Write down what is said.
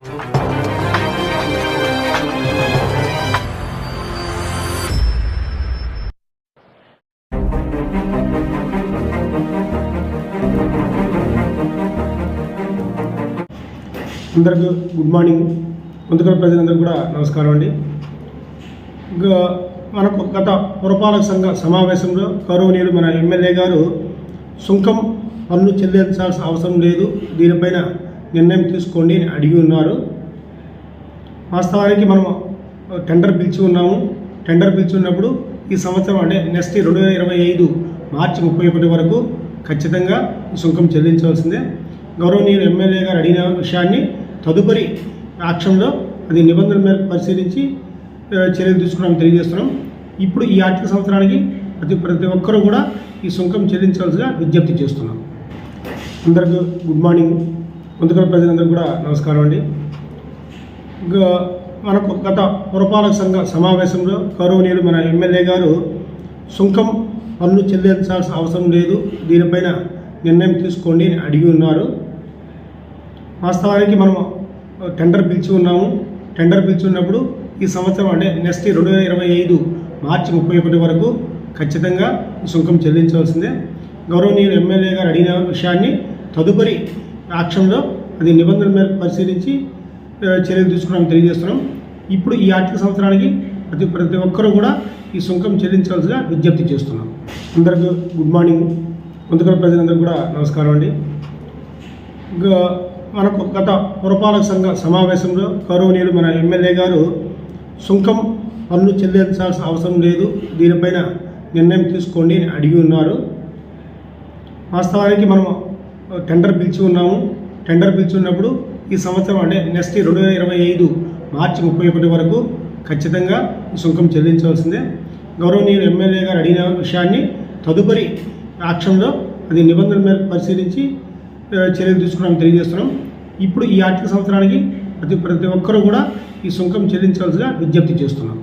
అందరికీ good morning. ముందుగా ప్రజలందరూ కూడా నమస్కారం అండి. మనకు గత పురపాలక సంఘ సమావేశంలో గౌరవనీయులు మన ఎమ్మెల్యే గారు సుంకం పన్ను చెల్లించాల్సిన అవసరం లేదు. దీనిపైన నిర్ణయం తీసుకోండి అని అడిగి ఉన్నారు. వాస్తవానికి మనం టెండర్ పిలిచి ఉన్నాము. టెండర్ పిలిచి ఉన్నప్పుడు ఈ సంవత్సరం అంటే నెక్స్ట్ రెండు వేల ఇరవై ఐదు మార్చి ముప్పై ఒకటి వరకు ఖచ్చితంగా ఈ సుంకం చెల్లించవలసిందే. గౌరవనీయులు ఎమ్మెల్యే గారు అడిగిన విషయాన్ని తదుపరి యాక్షన్లో అది నిబంధనల మేరకు పరిశీలించి చర్యలు తీసుకున్నాం తెలియజేస్తున్నాం. ఇప్పుడు ఈ ఆర్థిక సంవత్సరానికి ప్రతి ప్రతి ఒక్కరూ కూడా ఈ సుంకం చెల్లించవలసిగా విజ్ఞప్తి చేస్తున్నాం. అందరికీ గుడ్ మార్నింగ్. ముందుగా ప్రజలందరూ కూడా నమస్కారం అండి. మనకు గత పురపాలక సంఘ సమావేశంలో గౌరవనీయులు మన ఎమ్మెల్యే గారు సుంకం పన్ను చెల్లించాల్సిన అవసరం లేదు దీనిపైన నిర్ణయం తీసుకోండి అని అడిగి ఉన్నారు. వాస్తవానికి మనం టెండర్ పిలిచి ఉన్నాము. టెండర్ పిలిచి ఉన్నప్పుడు ఈ సంవత్సరం అంటే నెక్స్ట్ రెండు వేల ఇరవై ఐదు మార్చి ముప్పై ఒకటి వరకు ఖచ్చితంగా సుంకం చెల్లించవలసిందే. గౌరవనీయులు ఎమ్మెల్యే గారు అడిగిన విషయాన్ని తదుపరి రాష్ట్రంలో అది నిబంధనల మేరకు పరిశీలించి చర్యలు తీసుకున్నాం తెలియజేస్తున్నాం. ఇప్పుడు ఈ ఆర్థిక సంవత్సరానికి ప్రతి ప్రతి ఒక్కరూ కూడా ఈ సుంకం చెల్లించాల్సిగా విజ్ఞప్తి చేస్తున్నాం. అందరికీ గుడ్ మార్నింగ్. ముందుగా ప్రజలందరూ కూడా నమస్కారం అండి. మనకు గత పురపాలక సంఘ సమావేశంలో గౌరవనీయులు మన ఎమ్మెల్యే గారు సుంకం పన్ను చెల్లించాల్సిన అవసరం లేదు దీనిపైన నిర్ణయం తీసుకోండి అని అడిగి ఉన్నారు. వాస్తవానికి మనం టెండర్ పిలిచి ఉన్నాము. టెండర్ పిలిచి ఉన్నప్పుడు ఈ సంవత్సరం అంటే నెక్స్ట్ రెండు వేల ఇరవై ఐదు మార్చి ముప్పై ఒకటి వరకు ఖచ్చితంగా సుంకం చెల్లించవలసిందే. గౌరవనీయులు ఎమ్మెల్యే గారు అడిగిన విషయాన్ని తదుపరి రాష్ట్రంలో అది నిబంధనల మేరకు పరిశీలించి చర్యలు తీసుకున్నాం తెలియజేస్తున్నాం. ఇప్పుడు ఈ ఆర్థిక సంవత్సరానికి ప్రతి ప్రతి ఒక్కరూ కూడా ఈ సుంకం చెల్లించవలసిన విజ్ఞప్తి చేస్తున్నాం.